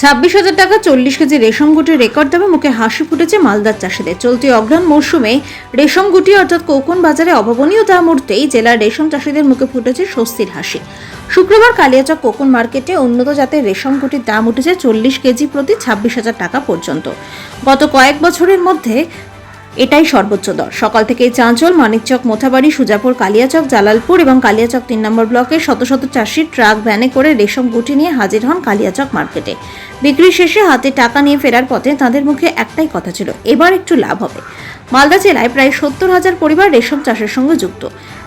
ছাব্বিশ হাজার টাকা চল্লিশ কেজি রেশম গুটির রেকর্ড দামে মুখে হাসি ফুটেছে মালদার চাষিদের। চলতি অগ্রাণ মরশুমে রেশম গুটি অর্থাৎ কোকন বাজারে অভাবনীয় দাম উঠতেই জেলার রেশম চাষিদের মুখে ফুটেছে স্বস্তির হাসি। শুক্রবার কালিয়াচক কোকন মার্কেটে উন্নত জাতের রেশম গুটির দাম উঠেছে চল্লিশ কেজি প্রতি ছাব্বিশ হাজার টাকা পর্যন্ত। গত কয়েক বছরের মধ্যে এটাই সর্বোচ্চ দর। সকাল থেকে চাঁচল মানিকচক, মোথাবাড়ি, সুজাপুর, কালিয়াচক, জালালপুর এবং কালিয়াচক তিন নম্বর ব্লকের শত শত চাষির ট্রাক ভ্যানে করে রেশম গুটি নিয়ে হাজির হন কালিয়াচক মার্কেটে। বিক্রি শেষে হাতে টাকা নিয়ে ফেরার পথে তাদের মুখে একটাই কথা ছিল, এবার একটু লাভ হবে। মালদা জেলায় প্রায় সত্তর হাজার পরিবার রেশম চাষের সঙ্গে যুক্ত।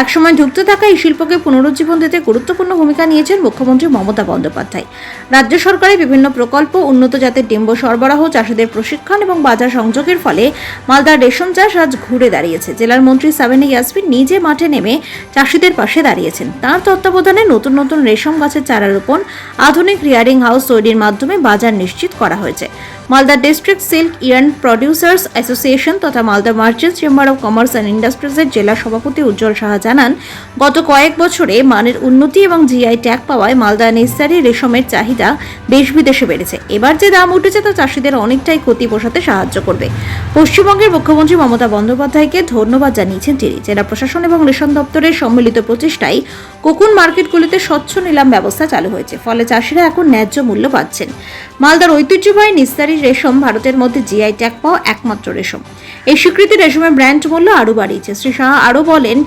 একসময় যুক্ত থাকা এই শিল্পকে পুনরুজ্জীবন দিতে গুরুত্বপূর্ণ ভূমিকা নিয়েছেন মুখ্যমন্ত্রী মমতা বন্দ্যোপাধ্যায়। রাজ্য সরকারের বিভিন্ন প্রকল্প, উন্নত জাতের ডিম্ব সরবরাহ, চাষিদের প্রশিক্ষণ এবং বাজার সংযোগের ফলে মালদার রেশম চাষ আজ ঘুরে দাঁড়িয়েছে। জেলার মন্ত্রী সাবেনি ইয়াসমিন নিজে মাঠে নেমে চাষিদের পাশে দাঁড়িয়েছেন। তার তত্ত্বাবধানে নতুন নতুন রেশম গাছের চারা রোপণ, আধুনিক রিয়ারিং হাউস তৈরির মাধ্যমে বাজার নিশ্চিত করা হয়েছে। Malda district silk yarn producers association তথা Malda merchants chamber of commerce and ইন্ডাস্ট্রিজের জেলা সভাপতি উজ্জ্বল সাহা জানান, গত কয়েক বছরে মানের উন্নতি এবং জিআই ট্যাগ পাওয়ায় মালদা নেসারি রেশমের চাহিদা দেশ বিদেশে বেড়েছে। এবার যে দাম উঠেছে তা চাষিদের অনেকটাই ক্ষতি পোষাতে সাহায্য করবে। পশ্চিমবঙ্গের মুখ্যমন্ত্রী মমতা বন্দ্যোপাধ্যায়কে ধন্যবাদ জানিয়েছেন তিনি। জেলা প্রশাসন এবং রেশন দপ্তরের সম্মিলিত প্রচেষ্টায় কোকুন মার্কেটগুলিতে স্বচ্ছ নিলাম ব্যবস্থা চালু হয়েছে, ফলে চাষিরা এখন ন্যায্য মূল্য পাচ্ছেন। মালদার ঐতিহ্যবাহী নিস্তারি রেশম ভারতের মধ্যে জিআই ট্যাগ পাওয়া একমাত্র রেশম। এই স্বীকৃতি রেশমের ব্র্যান্ড মূল্য আরও বাড়িয়েছে। শ্রী শাহ আরও বলেন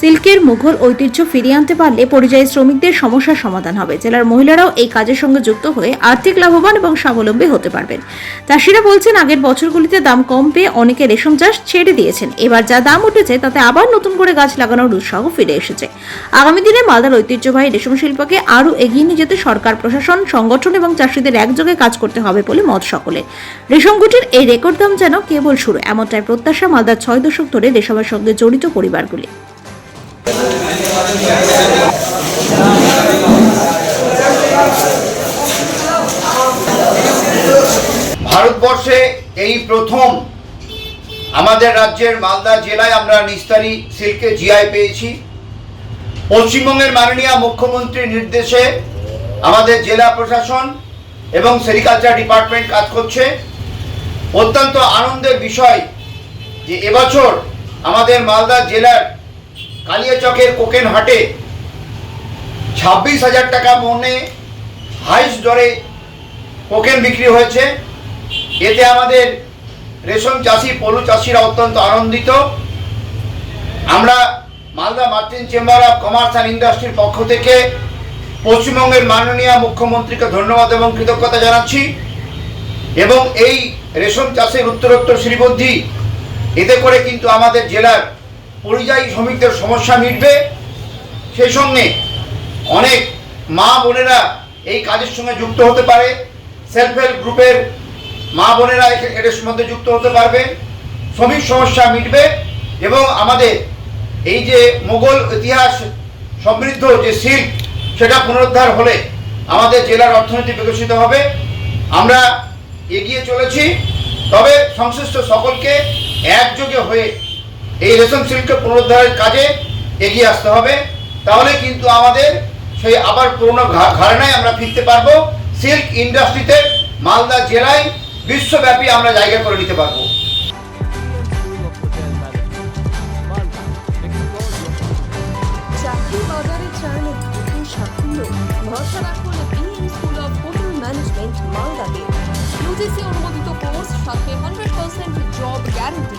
সিল্কের মুঘল ঐতিহ্য ফিরিয়ে আনতে পারলে পরিযায়ী শ্রমিকদের সমস্যার সমাধান হবে। জেলার মহিলারাও এই কাজের সঙ্গে যুক্ত হয়ে আর্থিক লাভবান এবং স্বাবলম্বী হতে পারবেন। চাষিরা বলছেন, আগের বছরগুলিতে দাম কম পেয়ে অনেকে রেশম চাষ ছেড়ে দিয়েছেন। এবার যা দাম উঠেছে, তাতে আবার নতুন করে গাছ লাগানোর উৎসাহ ফিরে এসেছে। আগামী দিনে মালদার ঐতিহ্যবাহী রেশম শিল্পকে আরও এগিয়ে নিয়ে যেতে সরকার, প্রশাসন, সংগঠন এবং চাষিদের একযোগে কাজ করতে হবে বলে মত সকলের রেশম গুটির এই রেকর্ড দাম যেন কেবল শুরু, এমনটাই প্রত্যাশা মালদার ছয় দশক ধরে রেশমের সঙ্গে জড়িত পরিবারগুলি। ভারতবর্ষে এই প্রথম আমাদের রাজ্যের মালদা জেলায় আমরা নিস্তারি সিল্কে জিআই পেয়েছি। পশ্চিমবঙ্গের মাননীয় মুখ্যমন্ত্রীর নির্দেশে আমাদের জেলা প্রশাসন এবং সেরিকালচার ডিপার্টমেন্ট কাজ করছে। অত্যন্ত আনন্দের বিষয় যে এবছর আমাদের মালদা জেলার কালিয়াচকের কোকেন হাটে ছাব্বিশ হাজার টাকা মনে হাইস্ট দরে কোকেন বিক্রি হয়েছে। এতে আমাদের রেশম চাষি, পলু চাষিরা অত্যন্ত আনন্দিত। আমরা Malda merchant chamber of commerce and ইন্ডাস্ট্রির পক্ষ থেকে পশ্চিমবঙ্গের মাননীয় মুখ্যমন্ত্রীকে ধন্যবাদ এবং কৃতজ্ঞতা জানাচ্ছি। এবং এই রেশম চাষের উত্তরোত্তর শ্রীবদ্ধি, এতে করে কিন্তু আমাদের জেলার পরিযায়ী শ্রমিকদের সমস্যা মিটবে। সেই সঙ্গে অনেক মা বোনেরা এই কাজের সঙ্গে যুক্ত হতে পারে। সেলফ হেল্প গ্রুপের মা বোনেরা এর মধ্যে যুক্ত হতে পারবে। শ্রমিক সমস্যা মিটবে এবং আমাদের এই যে মোগল ইতিহাস সমৃদ্ধ যে শিল্প, সেটা পুনরুদ্ধার হলে আমাদের জেলার অর্থনীতি বিকশিত হবে। আমরা এগিয়ে চলেছি। তবে সংশ্লিষ্ট সকলকে একযোগে হয়ে এই রেশম সিল্ককে পুনরুদ্ধারের কাজে এগিয়ে আসতে হবে। তাহলে কিন্তু আমাদের সেই আবার পুরনো ঘরানায় আমরা ফিরতে পারব। সিল্ক ইন্ডাস্ট্রিতে মালদা জেলায় বিশ্বব্যাপী আমরা জায়গা করে নিতে পারব। অনুমোদিত কোর্স, সাথে হান্ড্রেড পার্সেন্ট জব গ্যারান্টি